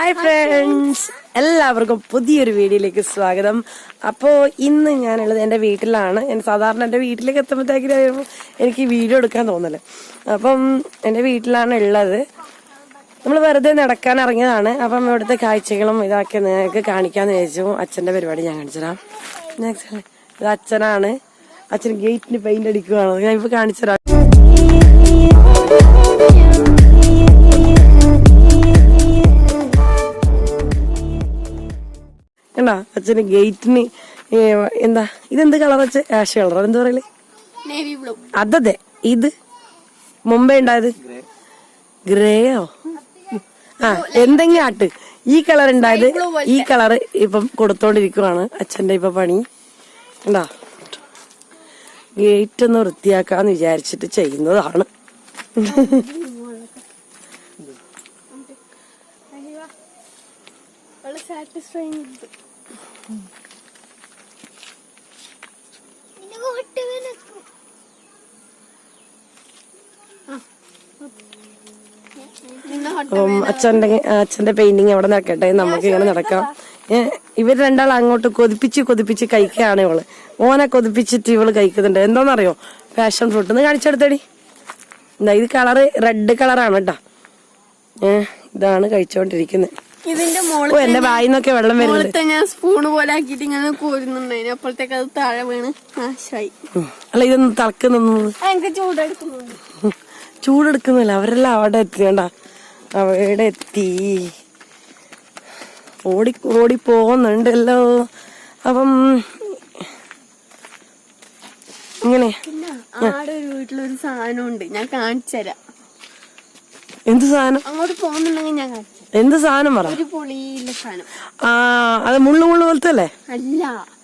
Hi friends എല്ലാവർക്കും പുതിയൊരു വീഡിയോയിലേക്ക് സ്വാഗതം. അപ്പോൾ ഇന്ന് ഞാനുള്ളത് എന്റെ വീട്ടിലാണ്. ഞാൻ സാധാരണ എന്റെ വീട്ടിലേക്ക് എത്തുമ്പോഴത്തേക്കും എനിക്ക് വീഡിയോ എടുക്കാൻ തോന്നൽ. അപ്പം എന്റെ വീട്ടിലാണ് ഉള്ളത്. നമ്മൾ വെറുതെ നടക്കാൻ ഇറങ്ങിയതാണ്. അപ്പം ഇവിടുത്തെ കാഴ്ചകളും ഇതാക്കി നിങ്ങൾക്ക് കാണിക്കാമെന്ന് വിചാരിച്ചു. അച്ഛന്റെ പരിപാടി ഞാൻ കാണിച്ചുതരാം നെക്സ്റ്റ് ഇത് അച്ഛനാണ്. അച്ഛൻ ഗേറ്റിന് പെയിന്റ് അടിക്കുകയാണ് ഞാൻ ഇപ്പോൾ കാണിച്ചുതരാം കണ്ടാ അച്ഛന് ഗേറ്റിന് എന്താ ഇതെന്ത് കളർ വെച്ച ആഷ് കളർ എന്താ പറയൽ? അതെ അതതെ ഇത്. മുമ്പേ ഉണ്ടായത്? ഗ്രേയോ ആ എന്തെങ്കിലും ആട്ട്. ഈ കളർ ഉണ്ടായത് ഈ കളർ ഇപ്പം കൊടുത്തോണ്ടിരിക്കുവാണ് അച്ഛന്റെ ഇപ്പൊ പണി. ഉണ്ടാ ഗേറ്റ് ഒന്ന് വൃത്തിയാക്കാന്ന് വിചാരിച്ചിട്ട് ചെയ്യുന്നതാണ്. സാറ്റിസ്ഫൈങ് അപ്പം അച്ഛന്റെ അച്ഛന്റെ പെയിന്റിങ് അവിടെ നടക്കട്ടെ? നമുക്ക് ഇങ്ങനെ നടക്കാം. ഇവർ രണ്ടാൾ അങ്ങോട്ട് കൊതിപ്പിച്ച് കൊതിപ്പിച്ച് കഴിക്കുകയാണ് ഇവൾ. ഓനെ കൊതിപ്പിച്ചിട്ട് ഇവൾ കഴിക്കുന്നുണ്ട്. എന്താണെന്നറിയോ ഫാഷൻ ഫ്രൂട്ട് ഒന്ന് കാണിച്ചെടുത്തടി. എന്താ ഇത് കളറ് റെഡ് കളറാണ് കേട്ടാ. ഏഹ് ഇതാണ് കഴിച്ചോണ്ടിരിക്കുന്നത് ഇതിന്റെ മോളിൽ എന്റെ വായിന്നൊക്കെ വെള്ളം വരുന്നു മോളത്തെ ഞാൻ സ്പൂണ് പോലെ ആക്കിട്ട് ഇങ്ങനെ കോരുന്നുണ്ടായിരുന്നു അപ്പോഴത്തേക്ക് അത് താഴെ വീണ് നാശമായി ഉം. അല്ല ഇതൊന്ന് തളക്കുന്നു എനിക്ക് ചൂടെടുക്കുന്നില്ല. അവരെല്ലാം അവിടെ എത്തിയണ്ട അവിടെ എത്തി. ഓടി ഓടി പോകുന്നുണ്ടല്ലോ അപ്പം ഇങ്ങനെ ആടെ ഒരു വീട്ടിലൊരു സാധനം ഉണ്ട് ഞാൻ കാണിച്ചു തരാം എന്ത് സാധനം? അങ്ങോട്ട് പോകുന്നുണ്ടെങ്കിൽ ഞാൻ കാണിച്ചു. എന്ത് സാധനം പറ? ഒരു സാധനം. ആ അത് മുള്ളു മുള്ളു പോലത്തെ അല്ലേ അല്ല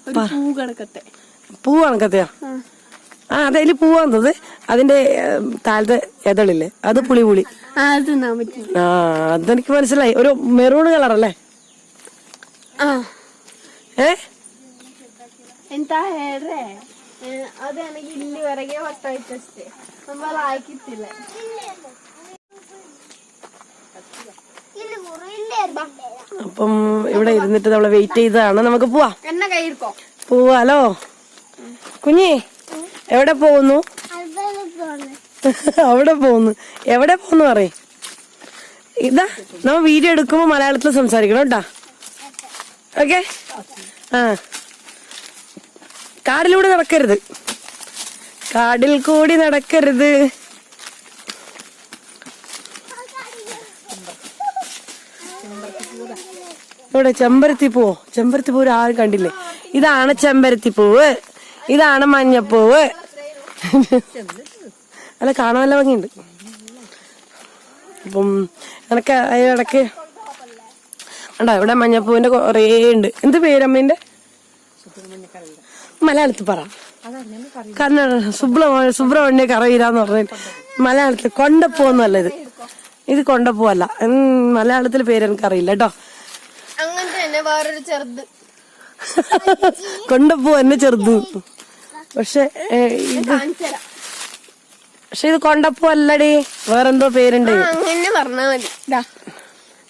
ഒരു പൂ. കണക്കത്തെ. പൂ കണക്കത്തെയാ? ആ. അതതിൽ പൂവാന്നത് അതിന്റെ താഴത്തെ എതളില്ലേ? അത് പുളി പുളി. ആ, അത് ആ അതെനിക്ക് മനസ്സിലായി. ഒരു മെറൂൺ കളർ അല്ലേ ഏ? എന്താ ഇല്ലി വട്ട നമ്മൾ ആക്കിത്തില്ല അപ്പം ഇവിടെ ഇരുന്നിട്ട് നമ്മളെ വെയിറ്റ് ചെയ്തതാണ്. നമുക്ക് പോവാ. പോവാലോ? കുഞ്ഞി എവിടെ പോകുന്നു? അവിടെ പോകുന്നു. എവിടെ പോകുന്നു പറയേ. ഇതാ നമ്മ വീഡിയോ എടുക്കുമ്പോ മലയാളത്തിൽ സംസാരിക്കണം കേട്ടാ. ഓക്കെ ആ. കാടിലൂടെ നടക്കരുത്. കാടിൽ കൂടി നടക്കരുത്. ഇവിടെ ചെമ്പരത്തി പൂ ചെമ്പരത്തി പൂവ് ആരും കണ്ടില്ലേ? ഇതാണ് ചെമ്പരത്തി പൂവ് ഇതാണ് മഞ്ഞപ്പൂവ്. അല്ല കാണാൻ നല്ല ഭംഗിയുണ്ട്. അപ്പം എനക്ക് ഇടയ്ക്ക് ഉണ്ടോ ഇവിടെ മഞ്ഞപ്പൂവിന്റെ കുറേ ഉണ്ട്. എന്ത് പേരമ്മേന്റെ മലയാളത്തിൽ പറ. കന്നഡ സുബ്രഹ്മണ്യ സുബ്രഹ്മണ്യ കറവീരാന്ന് പറഞ്ഞു മലയാളത്തിൽ കൊണ്ടപ്പൂവൊന്നുമല്ല ഇത്. ഇത് കൊണ്ടപ്പൂവല്ല. അല്ല മലയാളത്തിൽ പേര് എനിക്കറിയില്ല കേട്ടോ. വേറൊരു ചെറുത്. കൊണ്ടപ്പോ എന്നെ ചെറുത്. പക്ഷെ ഇത് പക്ഷെ ഇത് കൊണ്ടപ്പോ അല്ലടി വേറെന്തോ പേരുണ്ട്. അങ്ങനെ പറഞ്ഞാ മതി.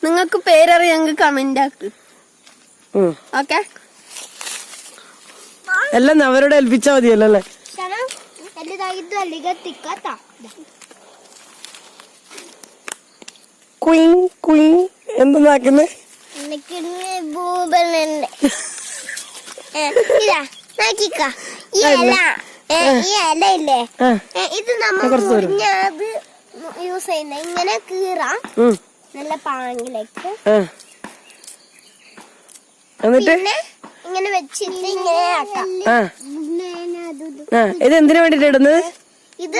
നിങ്ങക്ക് പേരറിയാമെങ്കിൽ കമന്റ് ആക്ക്. ഓക്കെ എല്ലാം അവരോട് ഏൽപ്പിച്ചാ മതിയല്ലോ അല്ലെ? കുയിങ് കുയിങ്. എന്തെന്നാക്കുന്നേ ഭൂപനുണ്ട് ഇതാ ഇത് നമ്മൾ യൂസ് ചെയ്യുന്ന ഇങ്ങനെ കീറാം. നല്ല പാങ്കിലേക്ക് എന്നിട്ട്? ഇങ്ങനെ വെച്ചിട്ട് ഇങ്ങനെ ആക്കാം. ഇത് വേണ്ടിട്ട് ഇടുന്നത്? ഇത്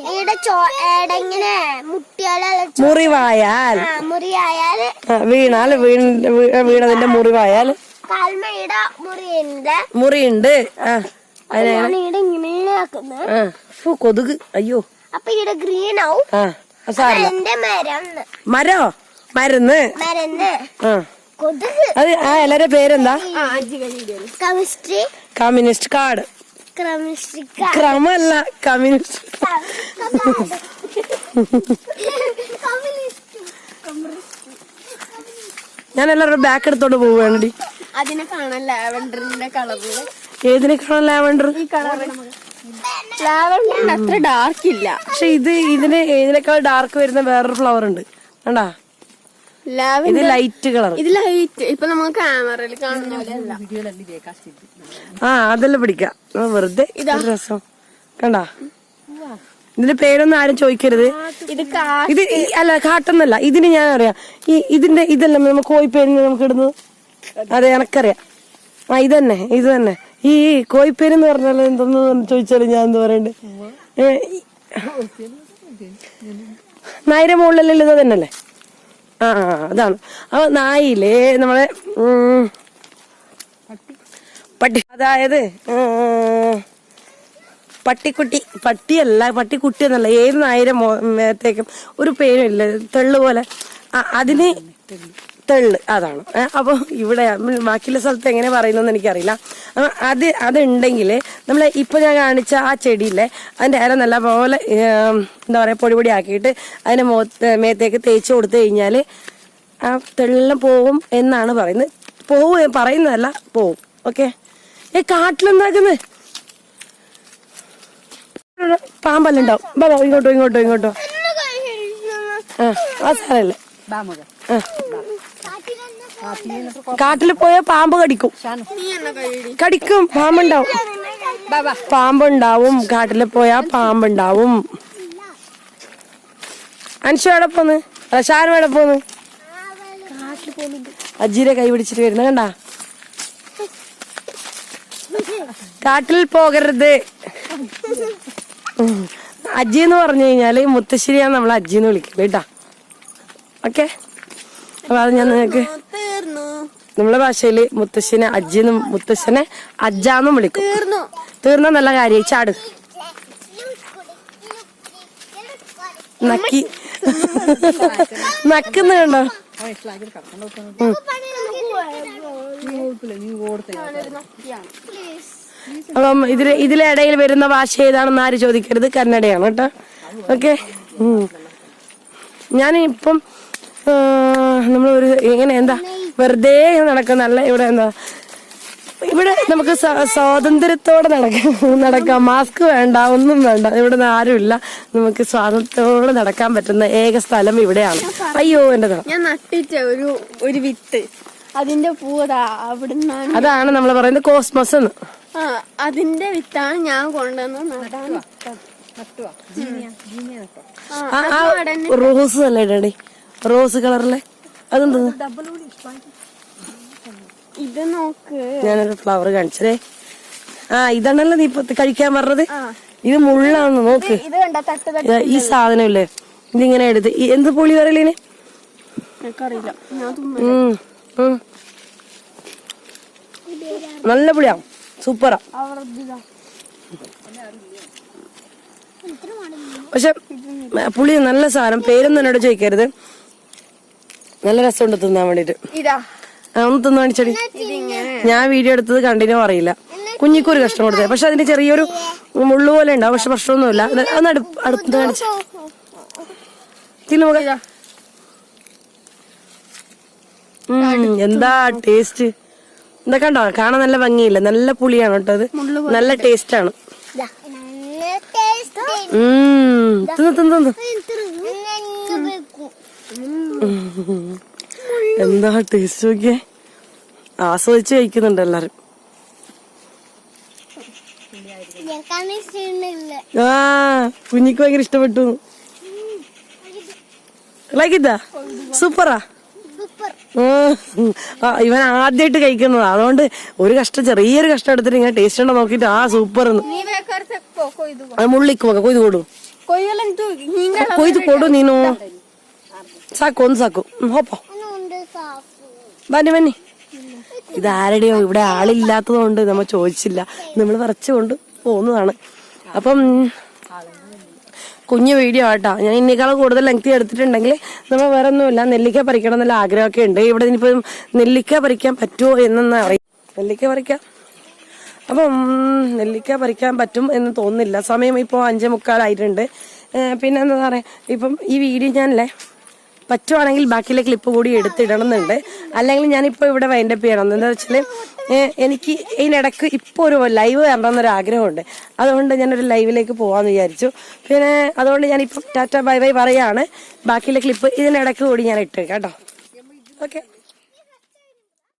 ഇവിടെ ഇങ്ങനെ മുട്ടിയാലോ മുറിവായാൽ. മുറിയായാൽ വീണാൽ വീണതിന്റെ മുറിവായാൽ. കാൽമയുടെ മുറിയുണ്ട്. മുറിയുണ്ട്. കൊതുക്. അയ്യോ. അപ്പൊ ഇവിടെ ഗ്രീൻ ആവും എന്റെ മരം മരോ? മരുന്ന്? മരുന്ന്. ആ. കൊതുക്. അത് ആ എല്ലാരുടെ പേരെന്താ? കെമിസ്ട്രി. Communist card. ക്രമല്ല കമ്മ്യൂണിസ്റ്റ് ഞാൻ എല്ലാവരും ബാക്ക് എടുത്തോണ്ട് പോവേണ്ടി അതിനെ കാണാൻ ലാവൻഡറിന്റെ കളറ് ഏതിനെ കാണാൻ ലാവൻഡർ? ഈ അത്ര ഡാർക്ക് ഇല്ല. പക്ഷെ ഇത് ഇതിന് ഇതിനേക്കാൾ ഡാർക്ക് വരുന്ന വേറൊരു ഫ്ലവർ ഉണ്ട്. കണ്ടാ? ഇത് ലൈറ്റ് കളർ ഇത് ലൈറ്റ് ഇപ്പൊ നമുക്ക് ക്യാമറയിൽ കാണുന്ന പോലെയല്ല ആ അതെല്ലാം പിടിക്കാം. വെറുതെ രസം. കണ്ടാ? ഇതിന്റെ പേരൊന്നും ആരും ചോദിക്കരുത്. ഇത് അല്ല കാട്ടെന്നല്ല. ഇതിന് ഞാൻ അറിയാം ഈ ഇതിന്റെ ഇതെല്ലാം നമ്മൾ കോഴിപ്പേരിന് നമുക്ക് ഇടുന്നത്? അതെ എനക്കറിയാം. ആ ഇത് തന്നെ ഇത് തന്നെ ഈ കോഴിപ്പേര് എന്ന് പറഞ്ഞാൽ എന്തെന്ന് ചോദിച്ചാലും ഞാൻ എന്താ പറയണ്ടേ? നായരെ മുകളിലെല്ലാം ഇത് തന്നെയല്ലേ? ആ അതാണ്. അപ്പൊ നായില്ലേ നമ്മളെ പട്ടി അതായത് പട്ടിക്കുട്ടി പട്ടിയല്ല പട്ടിക്കുട്ടി എന്നല്ല ഏത് നായരെ മേത്തേക്കും ഒരു പേരില്ല തെള്ളു പോലെ. അതിന് തെള്ള്. അതാണ്. അപ്പോൾ അപ്പൊ ഇവിടെ ബാക്കിയുള്ള സ്ഥലത്ത് എങ്ങനെ പറയുന്നതെന്ന് എനിക്കറിയില്ല. അത് അതുണ്ടെങ്കിൽ നമ്മൾ ഇപ്പൊ ഞാൻ കാണിച്ച ആ ചെടിയില്ലേ അതിന്റെ ഇല നല്ല പോലെ എന്താ പറയാ പൊടി പൊടി ആക്കിയിട്ട് അതിന്റെ മുഖത്ത് മേത്തേക്ക് തേച്ച് കൊടുത്തു കഴിഞ്ഞാൽ ആ തെള്ളം പോവും എന്നാണ് പറയുന്നത്. പോവും പറയുന്നതല്ല പോവും. ഓക്കെ? ഏ കാട്ടിലെന്താക്കുന്നത് പാമ്പല്ലുണ്ടാവും. ഇങ്ങോട്ടോ ഇങ്ങോട്ടോ ഇങ്ങോട്ടോ. ആ ആ സാറല്ലേ കാട്ടിൽ പോയ പാമ്പ് കടിക്കും. കടിക്കും. പാമ്പുണ്ടാവും. പാമ്പുണ്ടാവും. കാട്ടിൽ പോയാ പാമ്പുണ്ടാവും. അൻഷു എവിടെ പോന്ന്? റഷാനും എവിടെ പോന്ന്? അജീരെ കൈ പിടിച്ചിട്ട് വരുന്ന കണ്ട? കാട്ടിൽ പോകരുത്. അജി എന്ന് പറഞ്ഞു കഴിഞ്ഞാൽ മുത്തശ്ശേരിയാണ് നമ്മൾ അജ്ജി എന്ന് വിളിക്കുന്നത് കേട്ടാ. ഓക്കെ. അപ്പൊ അത് ഞാൻ നിങ്ങൾക്ക് തീർന്നു. നമ്മളെ ഭാഷയിൽ മുത്തശ്ശിനെ അജ്ജിന്നും മുത്തശ്ശനെ അജ്ജാന്നും വിളിക്കും. തീർന്നു. തീർന്ന നല്ല കാര്യം ചാട്. നക്കി. നക്കുന്ന കണ്ടോ. അപ്പം ഇതിൽ ഇതിലിടയിൽ വരുന്ന ഭാഷ ഏതാണെന്ന് ആര് ചോദിക്കരുത് കന്നഡയാണ് കേട്ടോ. ഓക്കെ? ഞാനിപ്പം നമ്മൾ ഒരു ഇങ്ങനെ എന്താ വെറുതെ നടക്കുന്ന നല്ല ഇവിടെ എന്താ ഇവിടെ നമുക്ക് സ്വാതന്ത്ര്യത്തോടെ നടക്കാം നടക്കാം. മാസ്ക് വേണ്ട ഒന്നും വേണ്ട. ഇവിടെ നിന്ന് ആരുമില്ല. നമുക്ക് സ്വാതന്ത്ര്യത്തോടെ നടക്കാൻ പറ്റുന്ന ഏക സ്ഥലം ഇവിടെയാണ്. അയ്യോ എന്റെ ഞാൻ നട്ടിട്ട ഒരു ഒരു വിത്ത്. അതിന്റെ പൂതാ അവിടുന്നാണ്. അതാണ് നമ്മൾ പറയുന്നത് കോസ്മസ് എന്ന്. ആ അതിന്റെ വിത്താണ് ഞാൻ കൊണ്ടുവന്ന് നടാൻ. റോസ് അല്ലേ ഇടണേ? റോസ് കളറിലെ? അതെന്താ? ഇത് നോക്ക്. ഞാനൊരു ഫ്ലവർ കാണിച്ചേ ആ ഇതാണല്ലോ നീ ഇപ്പൊ കഴിക്കാൻ പറഞ്ഞത്. ഇത് മുള്ളാന്ന് നോക്ക്. ഈ സാധനം ഇല്ലേ ഇതിങ്ങനെ എടുത്ത്. എന്ത് പുളി പറയലേന്. നല്ല പുളിയാ. സൂപ്പറാ. പക്ഷെ പുളി നല്ല സാധനം. പേരൊന്നും എന്നോട് ചോദിക്കരുത്. നല്ല രസമുണ്ട് തിന്നാൻ വേണ്ടിട്ട്. ഒന്ന് തിന്നു കാണിച്ചടി ഞാൻ വീഡിയോ എടുത്തത് കണ്ടിന്യൂ അറിയില്ല. കുഞ്ഞിക്കൊരു കഷ്ടം കൊടുത്തത് പക്ഷെ അതിന് ചെറിയൊരു മുള്ളു പോലെ ഉണ്ടാവും പക്ഷെ പ്രശ്നമൊന്നുമില്ല. അടുപ്പ് അടുത്ത് കാണിച്ച. എന്താ ടേസ്റ്റ്? എന്താ കണ്ടോ? കാണാൻ നല്ല ഭംഗിയില്ല. നല്ല പുളിയാണ് കേട്ടോ അത്. നല്ല ടേസ്റ്റ്. ആണ് ഉം, തിന്ന് തിന്ന് തിന്ന്. എന്താ ടേസ്റ്റ് നോക്കിയേ? ആസ്വദിച്ച് കഴിക്കുന്നുണ്ട് എല്ലാരും. ആ കുഞ്ഞിക്ക് ഭയങ്കര ഇഷ്ടപ്പെട്ടു. ലൈക്ക് ഇതാ? സൂപ്പറാ? ഇവൻ ആദ്യമായിട്ട് കഴിക്കുന്നതാ. അതുകൊണ്ട് ഒരു കഷ്ടം ചെറിയൊരു കഷ്ടം എടുത്തിട്ട് ഇങ്ങനെ ടേസ്റ്റ് ഉണ്ടോ നോക്കിട്ട് ആ സൂപ്പർ മുള്ളിക്ക് കൊയ്ത് കൊടു. കൊയ്ത് കൊടു നീനു. ഒന്ന് സാക്കു ഉം, ഹോപ്പോ. Bunny bunny ഇതാരുടെയോ? ഇവിടെ ആളില്ലാത്തത് കൊണ്ട് നമ്മൾ ചോദിച്ചില്ല നമ്മൾ പറിച്ചുകൊണ്ട് പോകുന്നതാണ് അപ്പം കുഞ്ഞു വീഡിയോ ആട്ടോ. ഞാൻ ഇന്നേക്കാളും കൂടുതൽ ലെങ്ത് എടുത്തിട്ടുണ്ടെങ്കിൽ നമ്മൾ വേറെ ഒന്നുമില്ല നെല്ലിക്ക പറിക്കണം എന്നുള്ള ആഗ്രഹമൊക്കെ ഉണ്ട്. ഇവിടെ ഇനിയിപ്പം നെല്ലിക്ക പറിക്കാൻ പറ്റുമോ എന്നൊന്നും അറിയാം നെല്ലിക്ക പറിക്കാം. അപ്പം നെല്ലിക്ക പറിക്കാൻ പറ്റും എന്ന് തോന്നുന്നില്ല. സമയം ഇപ്പോൾ അഞ്ചേ മുക്കാലായിട്ടുണ്ട്. പിന്നെ എന്താ പറയുക ഇപ്പം ഈ വീഡിയോ ഞാനല്ലേ പറ്റുവാണെങ്കിൽ ബാക്കിയിലെ ക്ലിപ്പ് കൂടി എടുത്തിടണം എന്നുണ്ട് അല്ലെങ്കിൽ ഞാനിപ്പോൾ ഇവിടെ വൈൻഡപ്പ് ചെയ്യണം. എന്താ വെച്ചാൽ എനിക്ക് ഇതിനിടക്ക് ഇപ്പോൾ ഒരു ലൈവ് വരണമെന്നൊരു ആഗ്രഹമുണ്ട് അതുകൊണ്ട് ഞാനൊരു ലൈവിലേക്ക് പോകാമെന്ന് വിചാരിച്ചു. പിന്നെ അതുകൊണ്ട് ഞാനിപ്പോൾ ടാറ്റ ബൈ ബൈ പറയാണ്. ബാക്കിയിലെ ക്ലിപ്പ് ഇതിനിടക്ക് കൂടി ഞാൻ ഇട്ടേക്കാം കേട്ടോ. ഓക്കെ